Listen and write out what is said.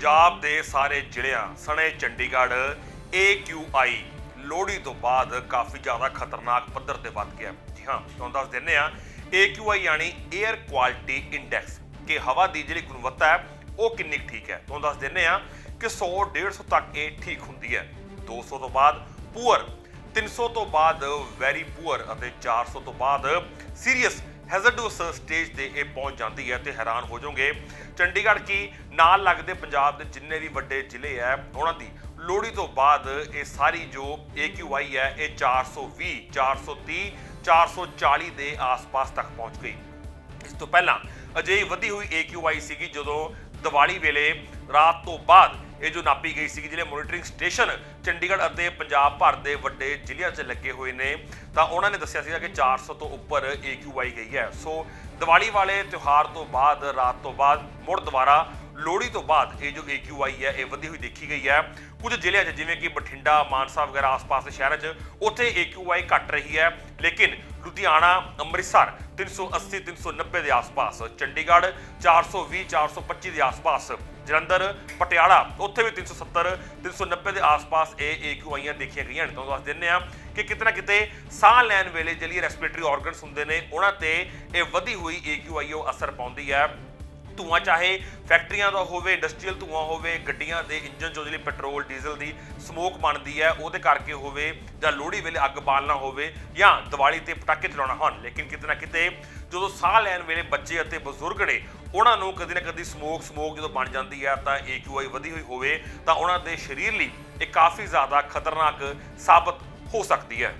ਪੰਜਾਬ ਦੇ ਸਾਰੇ ਜ਼ਿਲ੍ਹਿਆਂ, ਸਣੇ ਚੰਡੀਗੜ੍ਹ AQI ਲੋਹੜੀ ਤੋਂ ਬਾਅਦ ਕਾਫੀ ਜ਼ਿਆਦਾ ਖਤਰਨਾਕ ਪੱਧਰ ਤੇ ਵੱਧ ਗਿਆ। ਜੀ ਹਾਂ, ਤੁਹਾਨੂੰ ਦੱਸ ਦਿੰਨੇ ਆ AQI ਯਾਨੀ 에ਅਰ ਕੁਆਲਿਟੀ ਇੰਡੈਕਸ ਕਿ ਹਵਾ ਦੀ ਜਿਹੜੀ ਗੁਣਵੱਤਾ ਹੈ, ਉਹ ਕਿੰਨੀ ਕੁ ਠੀਕ ਹੈ? ਤੁਹਾਨੂੰ ਦੱਸ ਦਿੰਨੇ ਆ ਕਿ 100 150 ਤੱਕ ਇਹ ਠੀਕ ਹੁੰਦੀ ਹੈ। 200 ਤੋਂ ਬਾਅਦ ਪੂਅਰ 300 ਤੋਂ ਬਾਅਦ ਵੈਰੀ ਪੂਅਰ ਅਤੇ 400 ਤੋਂ ਬਾਅਦ ਸੀਰੀਅਸ ਹੈਜ਼ਰਡਸ ਸਟੇਜ ਤੇ ਇਹ ਪਹੁੰਚ ਜਾਂਦੀ ਹੈ ਤੇ ਹੈਰਾਨ ਹੋ ਜਾਓਗੇ। ਚੰਡੀਗੜ੍ਹ ਕੀ ਨਾਲ ਲੱਗਦੇ ਪੰਜਾਬ ਦੇ ਜਿੰਨੇ ਵੀ ਵੱਡੇ ਜ਼ਿਲ੍ਹੇ ਹੈ, ਉਹਨਾਂ ਦੀ ਲੋਹੜੀ ਤੋਂ ਬਾਅਦ ਇਹ ਸਾਰੀ ਜੋ AQI ਹੈ, ਇਹ 420 430 440 ਦੇ ਆਸ-ਪਾਸ ਤੱਕ ਪਹੁੰਚ ਗਈ। ਇਸ ਤੋਂ ਪਹਿਲਾਂ ਅਜਿਹੀ ਵਧੀ ਹੋਈ AQI ਸੀਗੀ ਜਦੋਂ ਦੀਵਾਲੀ ਵੇਲੇ ਰਾਤ ਤੋਂ ਬਾਅਦ ਇਹ ਜੋ ਨਾਪੀ ਗਈ ਸੀਗੀ, ਜਿਹੜੇ ਮੋਨੀਟਰਿੰਗ ਸਟੇਸ਼ਨ ਚੰਡੀਗੜ੍ਹ ਅਤੇ ਪੰਜਾਬ ਭਰ ਦੇ ਵੱਡੇ ਜ਼ਿਲ੍ਹਿਆਂ 'ਚ ਲੱਗੇ ਹੋਏ ਨੇ, ਤਾਂ ਉਹਨਾਂ ਨੇ ਦੱਸਿਆ ਸੀਗਾ ਕਿ 400 ਤੋਂ ਉੱਪਰ AQI ਗਈ ਹੈ। ਸੋ ਦੀਵਾਲੀ ਵਾਲੇ ਤਿਉਹਾਰ ਤੋਂ ਬਾਅਦ, ਰਾਤ ਤੋਂ ਬਾਅਦ, ਮੁੜ ਦੁਬਾਰਾ, ਲੋਹੜੀ ਤੋਂ ਬਾਅਦ ਇਹ ਜੋ AQI ਹੈ, ਇਹ ਵਧੀ ਹੋਈ ਦੇਖੀ ਗਈ ਹੈ। ਕੁਝ ਜ਼ਿਲ੍ਹਿਆਂ 'ਚ ਜਿਵੇਂ ਕਿ ਬਠਿੰਡਾ, ਮਾਨਸਾ ਵਗੈਰਾ ਆਸ-ਪਾਸ ਦੇ ਸ਼ਹਿਰਾਂ 'ਚ, ਉੱਥੇ AQI ਘਟ ਰਹੀ ਹੈ। ਲੇਕਿਨ ਲੁਧਿਆਣਾ, ਅੰਮ੍ਰਿਤਸਰ 380 390 ਦੇ ਆਸ-ਪਾਸ, ਚੰਡੀਗੜ੍ਹ 420 425 ਦੇ ਆਸ-ਪਾਸ, ਜਲੰਧਰ, ਪਟਿਆਲਾ, ਉੱਥੇ ਵੀ 370 390 ਦੇ ਆਸ-ਪਾਸ ਇਹ AQIਆਂ ਦੇਖੀਆਂ ਗਈਆਂ ਨੇ। ਤੁਹਾਨੂੰ ਦੱਸ ਦਿੰਨੇ ਆ ਕਿ ਕਿਤੇ ਨਾ ਕਿਤੇ ਸਾਹ ਲੈਣ ਵੇਲੇ ਜਿਹੜੀ ਰੈਸਪੀਰੇਟਰੀ ਆਰਗਨਸ ਹੁੰਦੇ ਨੇ, ਉਹਨਾਂ ਤੇ ਇਹ ਵਧੀ ਹੋਈ AQI ਉਹ ਅਸਰ ਪਾਉਂਦੀ ਹੈ। ਧੂਆਂ, ਚਾਹੇ ਫੈਕਟਰੀਆਂ ਦਾ ਹੋਵੇ ਇੰਡਸਟਰੀਅਲ ਧੂਆਂ ਹੋਵੇ, ਗੱਡੀਆਂ ਦੇ ਇੰਜਨ ਚੋਂ ਜਿਹੜੀ ਪੈਟਰੋਲ, ਡੀਜ਼ਲ ਦੀ ਸਮੋਕ ਬਣਦੀ ਹੈ, ਉਹਦੇ ਕਰਕੇ ਹੋਵੇ ਜਾਂ ਲੋਹੜੀ ਵੇਲੇ ਅੱਗ ਬਾਲਣਾ ਹੋਵੇ ਜਾਂ ਦੀਵਾਲੀ ਤੇ ਪਟਾਕੇ ਚਲਾਉਣਾ ਹੋਣ। ਲੇਕਿਨ ਕਿਤੇ ਨਾ ਕਿਤੇ ਜਦੋਂ ਸਾਹ ਲੈਣ ਵੇਲੇ ਬੱਚੇ ਅਤੇ ਬਜ਼ੁਰਗ ਨੇ ਉਹਨਾਂ ਨੂੰ ਕਦੇ ਨਾ ਕਦੇ ਸਮੋਕ ਸਮੋਕ ਜਦੋਂ ਬਣ ਜਾਂਦੀ ਹੈ ਤਾਂ AQI ਵਧੀ ਹੋਈ ਹੋਵੇ ਤਾਂ ਉਹਨਾਂ ਦੇ ਸਰੀਰ ਲਈ ਇਹ ਕਾਫੀ ਜ਼ਿਆਦਾ ਖਤਰਨਾਕ ਸਾਬਤ ਹੋ ਸਕਦੀ ਹੈ।